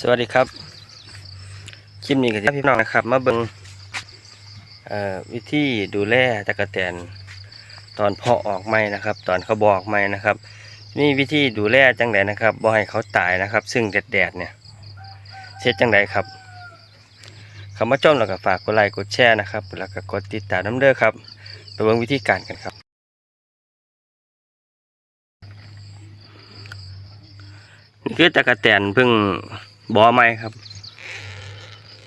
สวัสดีครับคลิปนี้กับพี่น้องนะครับ มาเบิงเอ่อวิธีดูแลตะกะแตนตอนเพาะออกใหม่นะครับ ตอนเขาบอกใหม่นะครับนี่วิธีดูแลจังไดนะครับบ่ให้เขาตายนะครับ ซึ่งแดดๆเนี่ยเช็ดจังไดครับคำว่าจอมแล้วก็ฝากกดไลค์กดแชร์นะครับแล้วก็กดติดตามน้ำเด้อครับไปเบิ่งวิธีการกันครับ นี่คือตะกะแตนเพิ่ง บอใหม่ครับ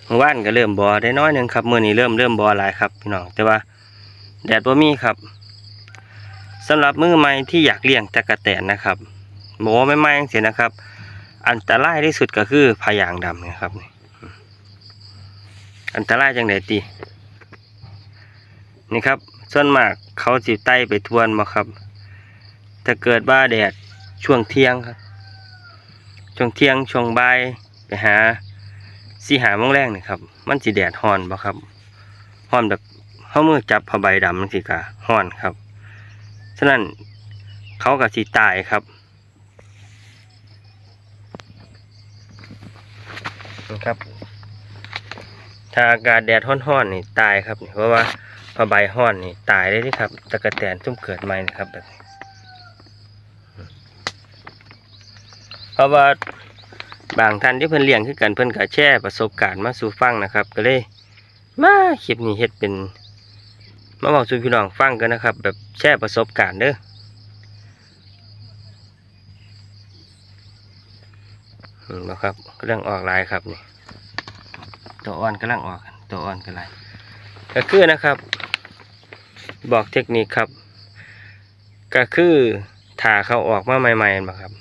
เมื่อวานก็เริ่มบอได้น้อยหนึ่งครับเมื่อนี้เริ่มเริ่มบอหลายครับพี่น้องแต่ว่าแดดบ่มีครับสำหรับมือใหม่ที่อยากเลี้ยงตะกะแตนนะครับบอไม่ไม่เสียนะครับ อันตรายที่สุดก็คือพยางดำนะครับนี่อันตรายจังไดตีนี่ครับส่วนมากเขาสิไต่ไปทวนมาครับ ถ้าเกิดว่าแดดช่วงเที่ยงครับ ช่วงเที่ยงช่วงบ่าย ไปหาสีหาโมงแรงนี่ครับ มันสีแดดฮ้อนบ่ครับฮ้อนแบบเฮามือจับผ้าใบดำมันสิกะฮ้อนครับ ฉะนั้นเขาก็สิตายครับนะครับ ถ้าอากาศแดดฮ้อนๆนี่ตายครับนี่เพราะว่าผ้าใบฮ้อนนี่ตายได้ที่ครับตะกะแตนซุ่มเกิดใหม่นะครับแบบนี้เพราะว่า บางท่านที่เพิ่นเลี้ยงคือกันเพิ่นก็แชร์ประสบการณ์มาสู่ฟังนะครับ ก็เลยมาคลิปนี้เฮ็ดเป็นมาบอกสู่พี่น้องฟังกันนะครับ แบบแชร์ประสบการณ์เด้อเห็นบ่ครับกำลังออกลายครับนี่ตัวอ่อนกำลังออกตัวอ่อนก็ลายก็คือนะครับ บอกเทคนิคครับ ก็คือถ้าเขาออกมาใหม่ๆมาครับ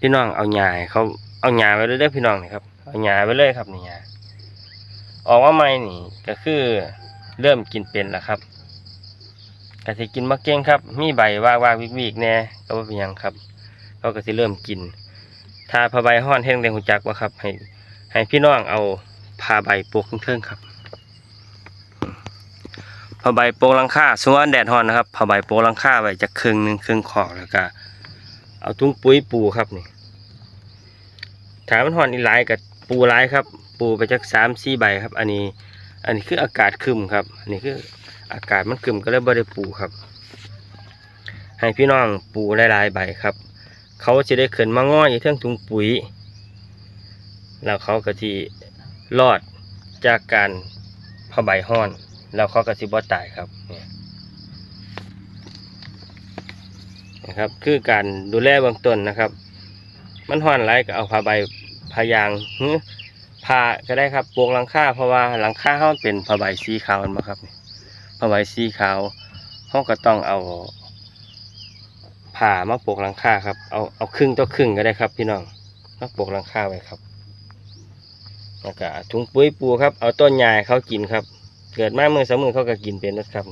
พี่น้องเอาหญ้าเขาเอาหญ้าไว้เลยเด้อพี่น้องนี่ครับเอาหญ้าไว้เลยครับนี่หญ้าออกมาใหม่นี่ก็คือเริ่มกินเป็นแล้วครับก็สิกินมาเก่งครับ มีใบว่ากๆวิกๆแน่ก็บ่เป็นยังครับเขาก็สิเริ่มกินถ้าผ้าใบห้อนเฮ็ดจังหูจักว่าครับ ให้ ให้พี่น้องเอาผ้าใบโปกเทิงๆครับผ้าใบโปกลังคาสมมุติว่าแดดร้อนนะครับผ้าใบโปกลังคาไว้จะครึ่งหนึ่งครึ่งขอกแล้วก็ เอาถุงปุ๋ยปูครับนี่ถามมันห่อนอีหลายกับปูหลายครับ ปูไปจากสามสี่ใบครับ อันนี้ อันนี้คืออากาศคึมครับ อันนี้คืออากาศมันคึมก็เลยบ่ได้ปูครับ ให้พี่น้องปูหลายๆใบครับ เขาจะได้ขึ้นมาง่อยอยู่เทิงถุงปุ๋ย แล้วเขาก็ที่รอดจากการผ้าใบห้อน แล้วเขาก็สิบ่ตายครับเนี่ย นะครับ คือการดูแลเบื้องต้นนะครับ มันห่อนไรก็เอาผ้าใบผ้ายางหรือผ้าก็ได้ครับปวงหลังคาเพราะว่าหลังคาเขาเป็นผ้าใบสีขาวมาครับผ้าใบสีขาวเขาก็ต้องเอาผ้ามาปกหลังคาครับ เอาเอาครึ่งต่อครึ่งก็ได้ครับ พี่น้องมาปกหลังคาไว้ครับแล้วก็ถุงปุ๋ยปูครับ เอาต้นใหญ่เขากินครับ เกิดมาเมื่อสามมือเขาก็กินเป็นนะครับ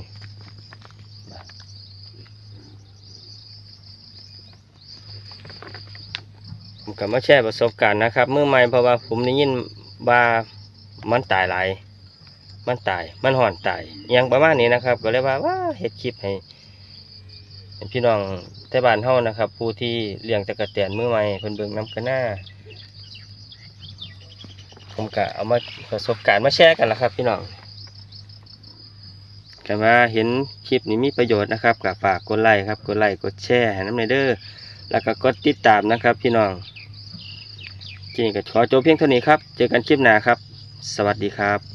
ผมก็มาแชร์ประสบการณ์นะครับเมื่อใหม่เพราะว่าผมได้ยินว่ามันตายหลายมันตายมันห่อนตายอหยังประมาณนี้นะครับ ก็เลยว่าว่าเฮ็ดคลิปให้พี่น้องแท่บ้านเฮานะครับ ผู้ที่เลี้ยงตะกะแตนมือใหม่เพิ่นเบิ่งนำกันหน้าผมก็เอามาประสบการณ์มาแชร์กันละครับ พี่น้องก็มาเห็นคลิปนี้มีประโยชน์นะครับก็ฝากกดไลค์ครับกดไลค์กดแชร์ให้น้ำในเด้อแล้วก็กดติดตามนะครับ พี่น้อง จริงก็ขอจบเพียงเท่านี้ครับ เจอกันคลิปหน้าครับ สวัสดีครับ